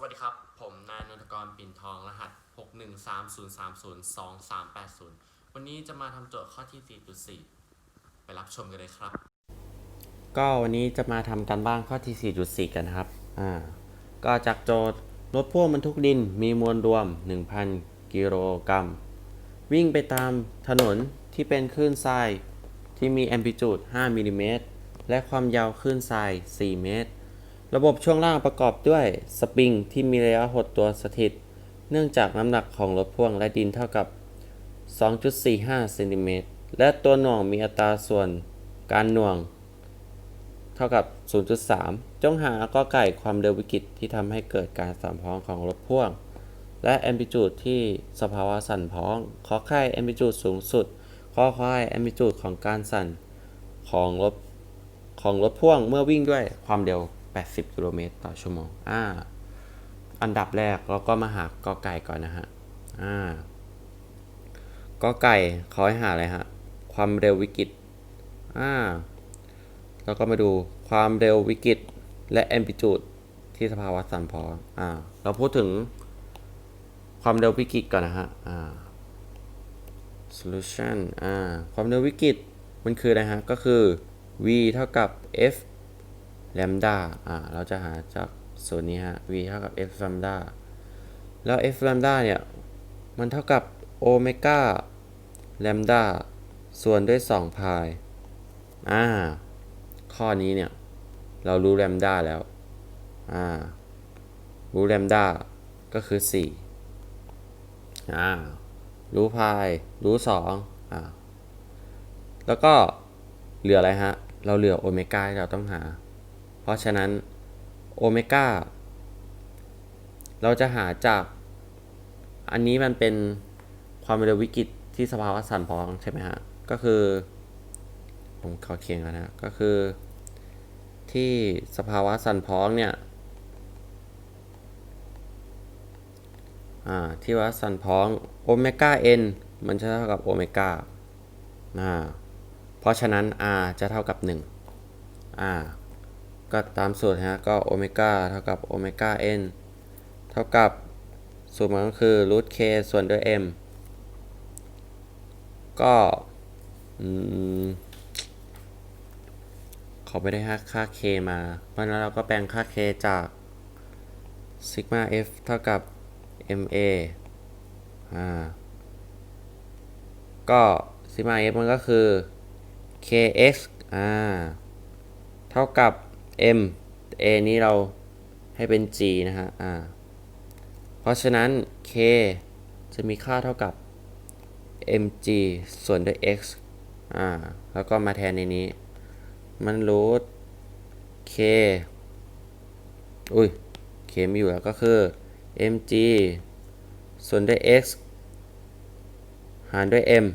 สวัสดีครับ ผมนายนนทกรปิ่นทองรหัส 613030380วันนี้จะมาทำโจทย์ข้อที่ 4.4 ไปรับชมกันเลยครับ ก็วันนี้จะมาทำการบ้านข้อที่ 4.4 กันครับ อ่า ก็จากโจทย์รถพ่วงบรรทุกดินมีมวลรวม 1,000 กิโลกรัม วิ่งไปตามถนนที่เป็นคลื่นทรายที่มีแอมพลิจูด 5 มิลลิเมตร และความยาวคลื่นทราย 4 เมตร ระบบช่วงล่างประกอบด้วยสปริงที่มีระยะหดตัวสถิต เนื่องจากน้ำหนักของรถพ่วงและดินเท่ากับ 2.45เซนติเมตรและตัวหน่วงมีอัตราส่วนการหน่วง เท่ากับ 0.3 จงหากอไก่ความเร็ววิกฤตที่ทำให้เกิดการสั่นพ้องของรถพ่วง และแอมพลิจูดที่สภาวะสั่นพ้อง ขอไข่แอมพลิจูดสูงสุด ขอควายแอมพลิจูดของการสั่นของรถของรถพ่วงเมื่อวิ่งด้วยความเร็ว 80 กิโลเมตรต่อชั่วโมงอ่าอันดับแรกเราก็มาหากอไก่ก่อนนะฮะอ่ากอไก่เขาให้หาอะไรฮะ ความเร็ววิกฤตอ่าแล้วก็มาดูความเร็ววิกฤตและแอมพลิจูดที่สภาวะสั่นพออ่า เราพูดถึงความเร็ววิกฤตก่อนนะฮะ อ่า solution อ่า ความเร็ววิกฤตมันคืออะไรฮะ ก็คือ v เท่ากับ f lambda อ่าเราจะหาจากส่วนนี้ฮะ v เท่ากับ f lambda แล้ว f lambda เนี่ย มันเท่ากับโอเมก้า lambda ส่วนด้วย2 pi อ่าข้อนี้เนี่ย เรารู้แลมด้าแล้วอ่ารู้แลมด้าก็คือ4อ่ารู้พายรู้2อ่าแล้วก็เหลืออะไรฮะ เราเหลือโอเมก้าที่เราต้องหา ราะฉะนั้นโอเมก้าเราจะหาจาก อันนี้มันเป็นความเร็ววิกฤตที่สภาวะสั่นพ้องใช่ไหมฮะ ก็คือ ผมขอเคียงกันนะ ก็คือ ที่สภาวะสั่นพ้องเนี่ยที่ว่าสั่นพ้องโอเมก้า n มันจะเท่ากับโอเมก้าเพราะฉะนั้น r จะเท่ากับ1อ่า ก็ตามสูตรฮะก็โอเมก้าเท่ากับโอเมก้า n เท่ากับสูตรมันก็คือรูท k ส่วนด้วย m ก็อืมเขาไม่ได้ค่าค่า k มา เพราะนั้นเราก็แปลงค่า k จาก sigma f เท่ากับ ma อ่า ก็ sigma f มันก็คือ kx อ่า เท่ากับ m a นี้เราให้เป็น g นะฮะ อ่า เพราะฉะนั้น k จะมีค่าเท่ากับ mg ส่วนด้วย x อ่า แล้วก็มาแทนในนี้ มันรูท k อุ้ย k ไม่อยู่แล้วก็คือ mg ส่วนด้วย x หารด้วย m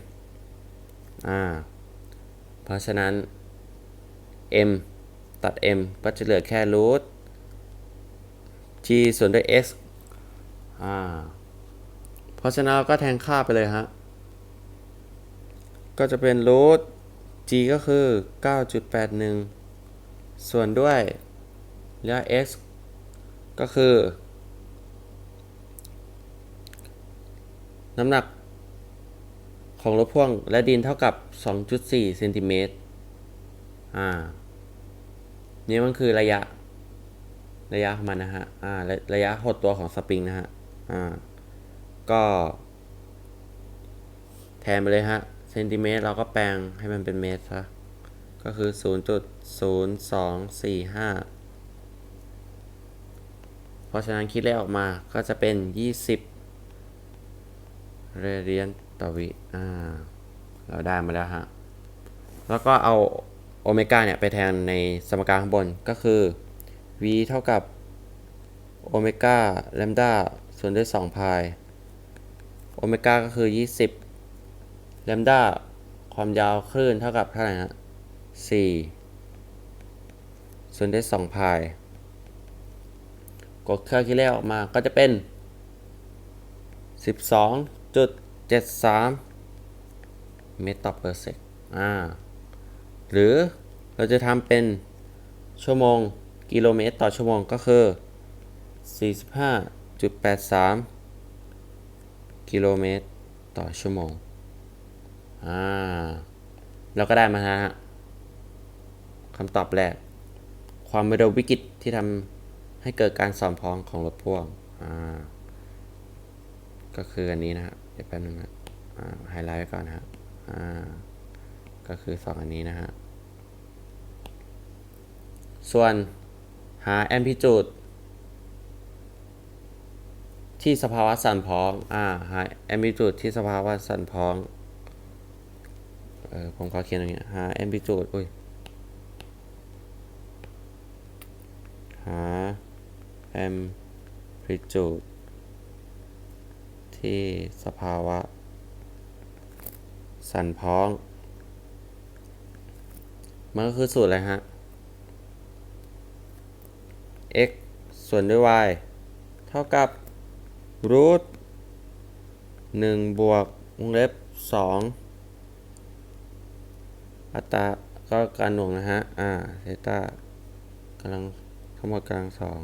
อ่า เพราะฉะนั้น m ตัด m ก็จะเหลือแค่รูท g ส่วนด้วย x อ่าเพราะฉะนั้นเราก็แทนค่าไปเลยฮะ ก็จะเป็นรูท g ก็คือ 9.81 ส่วนด้วยแล้ว x ก็คือ น้ำหนักของรถพ่วงและดินเท่ากับ 2.4 เซนติเมตรอ่า นี่มันคือระยะ ระยะของมันนะฮะ อ่าระระยะหดตัวของสปริงนะฮะ อ่า ก็ แทนไปเลยฮะ เซนติเมตรเราก็แปลงให้มันเป็นเมตรซะ ก็คือ 0.0245 เพราะฉะนั้นคิดเลขออกมาก็จะเป็น 20 เรเดียนต่อวิ อ่า เราได้มาแล้วฮะ แล้วก็เอา โอเมก้าเนี่ยไปแทนในสมการข้างบนก็คือ v เท่ากับโอเมก้าแลมด้าส่วนด้วย2พายโอเมก้าก็คือ 20แลมด้าความยาวคลื่นเท่ากับเท่าไหร่ฮะ4ส่วนด้วย2พายกดเครื่องคิดเลขออกมาก็จะเป็น 12.73 เมตรต่อเปอร์เซกอ่า หรือเราจะทำเป็นชั่วโมงกิโลเมตรต่อชั่วโมงก็คือ 45.83 กิโลเมตรต่อชั่วโมง อ่า เราก็ได้มาฮะคำตอบแรก ความเร็ววิกฤตที่ทำให้เกิดการสอนพ้องของรถพ่วง อ่า ก็คืออันนี้นะฮะ เดี๋ยวแป๊บนึงนะไฮไลท์ไว้ก่อนนะฮะ อ่า ก็คือสองอันนี้นะฮะ ส่วนหา amplitude ที่สภาวะสั่นพ้อง อ่า หา amplitude ที่สภาวะสั่นพ้อง เออ ผมขอเขียนตรงนี้ หา amplitude อุ้ย หา amplitude ที่สภาวะ สั่นพ้อง มันก็คือสูตรอะไรฮะ x ส่วนด้วย y เท่ากับ root 1บวกวงเล็บ2อัตราก็การหน่วงนะฮะ อ่าเทตากำลังทั้งหมดกำลังสอง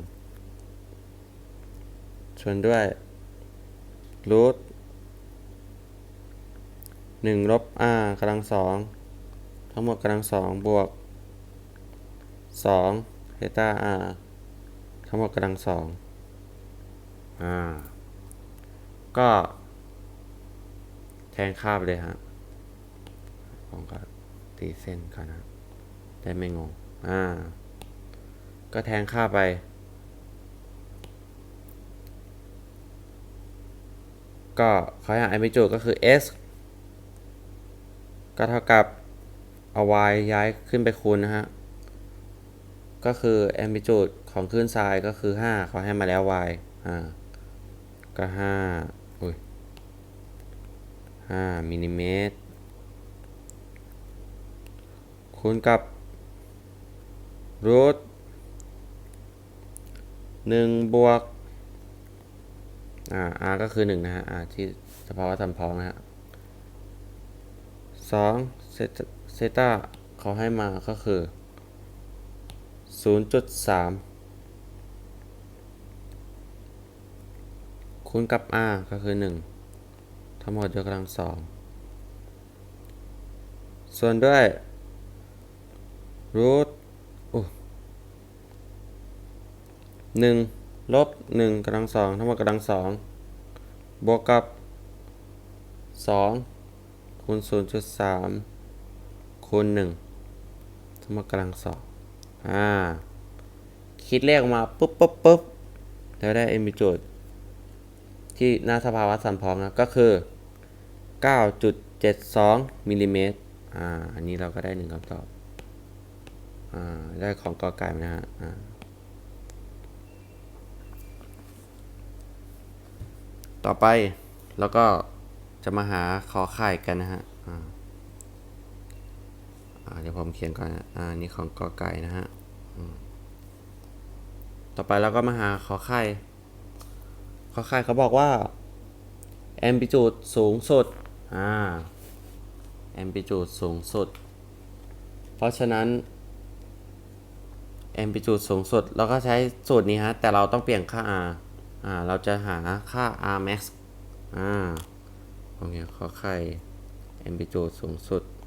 ส่วนด้วย root หนึ่งลบ r กำลังสองทั้งหมดกำลังสองบวกสองเทตา r ทั้งหมดกำลังสองอ่า ก็ แทนค่าไปเลยฮะผมก็ตีเส้นก่อนนะได้ไม่งง อ่า ก็แทงค่าไป ก็เขาให้หา amplitude ก็คือ s ก็เท่ากับเอา y ย้ายขึ้นไปคูณนะฮะ ก็คือ amplitude ของคลื่นทรายก็คือ 5 เขาให้มาแล้ว y อ่า ก็5อุ้ย5มิลลิเมตร คูณกับรูทหนึ่งบวก อ่า r ก็คือหนึ่งนะฮะ r ที่สภาวะสัมพ้องนะฮะสองเซตเซต้าเขาให้มาก็คือ ศูนย์จุดสามคูณกับ r ก็คือหนึ่งทั้งหมดยกกำลังสองส่วนด้วยรูทหนึ่งลบหนึ่งกำลังสองทั้งหมดกำลังสองบวกกับสองคูณศูนย์จุดสามคูณหนึ่งทั้งหมดกำลังสอง อ่า คิดเลขออกมาปุ๊บปุ๊บปุ๊บแล้วได้เอมิจูดที่หน้าสภาวะสัมพ้องนะ ก็คือ 9.72มิลลิเมตรอ่า อันนี้เราก็ได้หนึ่งคำตอบ อ่า ได้ของกอไก่นะฮะ อ่าต่อไปแล้วก็จะมาหาขอไข่กันนะฮะอ่า เดี๋ยวผมเขียนก่อนอ่านี่ของกอไก่นะฮะต่อไปเราก็มาหาขอไข่ขอไข่เขาบอกว่า amplitude สูงสุดอ่า amplitude สูงสุด เพราะฉะนั้น amplitude สูงสุดเราก็ใช้สูตรนี้ฮะ แต่เราต้องเปลี่ยนค่า r อ่า เราจะหาค่า r max อ่าโอเคขอไข่ amplitude สูงสุด อ่า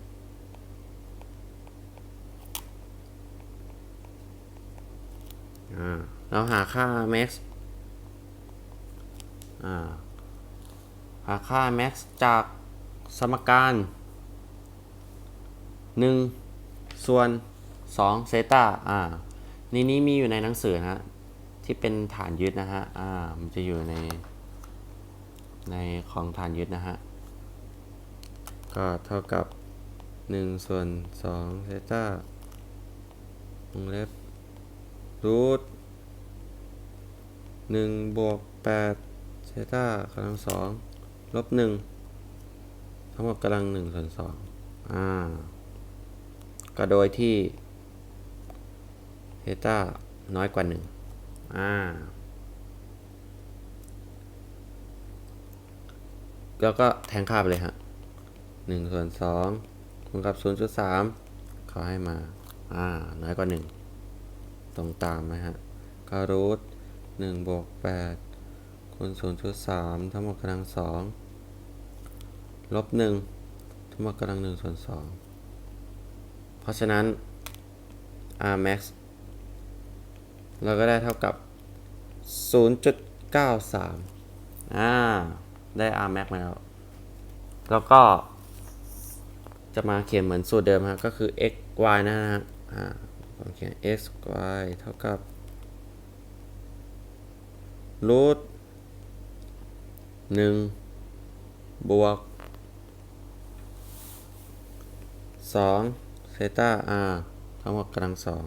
เราหาค่า max หาค่า max จากสมการ 1 ส่วน 2 เซตาอ่านี่นี้มีอยู่ในหนังสือนะฮะที่เป็นฐานยึดนะฮะ อ่า มันจะอยู่ใน ในของฐานยึดนะฮะ ก็เท่ากับ 1 ส่วน2เซตาวงเล็บ รูทหนึ่งบวกแปดเซต้ากำลังสองลบหนึ่งทั้งหมดกำลังหนึ่งส่วนสองอ่าก็โดยที่เซต้าน้อยกว่าหนึ่งอ่าแล้วก็แทงค่าไปเลยฮะหนึ่งส่วนสองคูณกับศูนย์จุดสามเขาให้มา อ่า น้อยกว่าหนึ่ง ตรงตามนะฮะก็รูทหนึ่งบวกแปดคูณศูนย์จุดสามทั้งหมดกำลังสองลบหนึ่งทั้งหมดกำลังหนึ่งส่วนสองเพราะฉะนั้น r max เราก็ได้เท่ากับ 0.93 อ่า ได้ r max มาแล้ว แล้วก็ จะมาเขียนเหมือนสูตรเดิมครับก็คือ x y นะฮะอ่า ผมเขียน x y เท่ากับรูทหนึ่งบวกสองเซต้า r ทั้งหมดกำลังสอง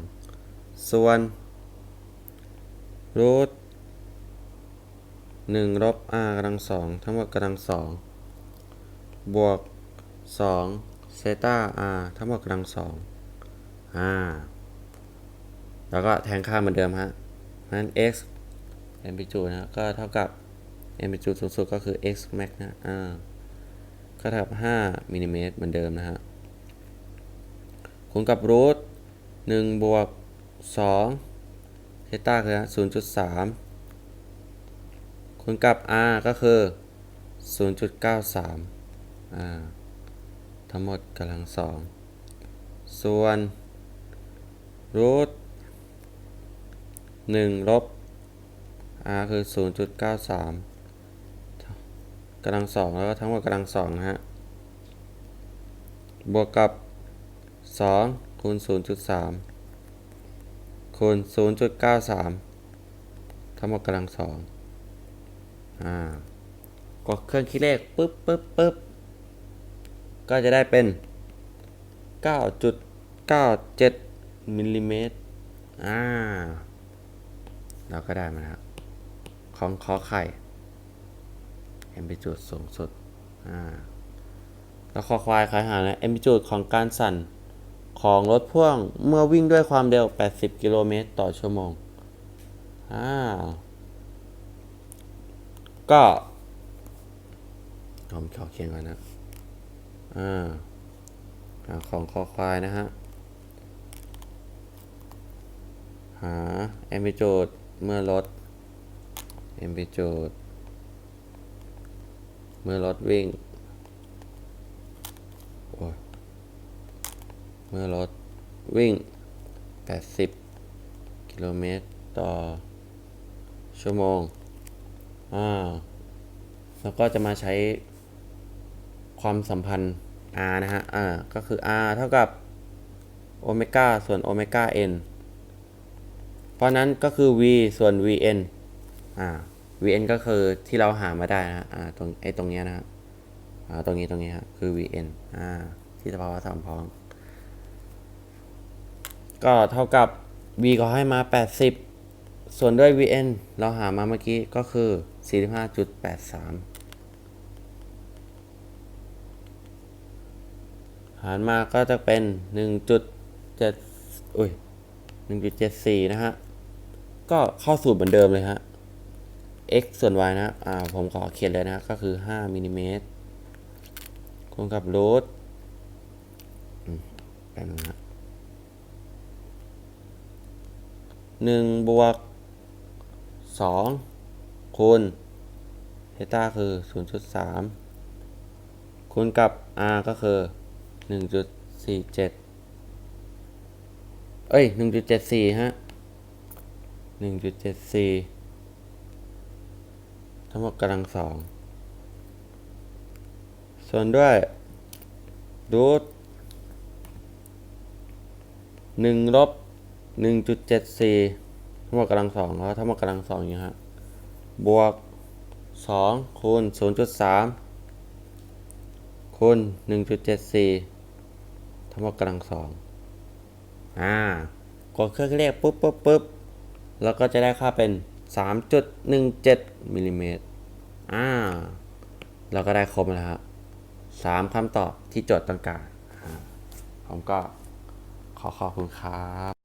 ส่วนรูทหนึ่งลบ r กำลังสองทั้งหมดกำลังสองบวกสองเซต้า r ทั้งหมดกำลังสองอ่า แล้วก็แทนค่าเหมือนเดิมฮะนั้น x แอมพลิจูดนะก็เท่ากับแอมพลิจูดสูงสุดก็คือ x max นะอ่าก็เท่ากับ5มิลลิเมตรเหมือนเดิมนะฮะคูณกับรูทหนึ่งบวกสองเทต้าคือศูนย์จุดสามคูณกับ r ก็คือศูนย์จุดเก้าสามอ่าทั้งหมดกำลังสองส่วนรูท หนึ่งลบ r คือศูนย์จุดเก้าสามกำลังสองแล้วก็ทั้งหมดกำลังสองนะฮะ บวกกับ 2 คูณ 0.3 คูณ 0.93 ทั้งหมดกำลังสองอ่ากดเครื่องคิดเลขปึ๊บปึ๊บปึ๊บก็จะได้เป็น 9.97มิลลิเมตรอ่า เราก็ได้มาแล้วของขอไข่เอ็มพีจุดสูงสุดอ่าแล้วคอควายคล้ายหานะ amplitude ของการสั่นของรถพ่วงเมื่อวิ่งด้วยความเร็ว 80 กิโลเมตรต่อชั่วโมงอ่าก็ผมขอเขียนก่อนนะอ่าอ่าของคอควายนะฮะ หา amplitude เมื่อรถ amplitude เมื่อรถวิ่ง เมื่อรถวิ่ง 80 กิโลเมตรต่อ ชั่วโมง อ่า แล้วก็จะมาใช้ความสัมพันธ์ r นะฮะ อ่า ก็คือ r เท่ากับโอเมก้าส่วนโอเมก้า n เพราะนั้นก็คือ v ส่วน vn อ่า vn ก็คือที่เราหามาได้นะฮะอ่าตรงไอ้ตรงเนี้ยนะฮะอ่าตรงนี้ตรงนี้ฮะคือ vn อ่าที่สภาวะสามพ้อง ก็เท่ากับ v ก็ให้มา 80 ส่วนด้วย vn เราหามาเมื่อกี้ก็คือ 45.83หารมาก็จะเป็น 1.7 อุ้ย 1.74 นะฮะ ก็เข้าสูตรเหมือนเดิมเลยฮะ x ส่วน y นะ อ่า ผมขอเขียนเลยนะ ก็คือ 5มิลิเมตรคูณกับรูทอืมแป๊บนึงนะหนึ่งบวกสองคูณเทต้าคือศูนย์จุดสามคูณกับ r ก็คือหนึ่งจุดสี่เจ็ดเอ้ยหนึ่งจุดเจ็ดสี่ฮะ หนึ่งจุดเจ็ดสี่ทั้งหมดกำลังสองส่วนด้วยรูทหนึ่งลบหนึ่งจุดเจ็ดสี่ทั้งหมดกำลังสองแล้วทั้งหมดกำลังสองอย่างฮะบวกสองคูณศูนย์จุดสามคูณหนึ่งจุดเจ็ดสี่ทั้งหมดกำลังสองอ่ากดเครื่องเลขปุ๊บปุ๊บปุ๊บ แล้วก็จะได้ค่าเป็นสามจุดหนึ่งเจ็ดมิลลิเมตรอ่าเราก็ได้ครบแล้วครับสามคำตอบที่โจทย์ต้องการผมก็ขอขอบคุณครับ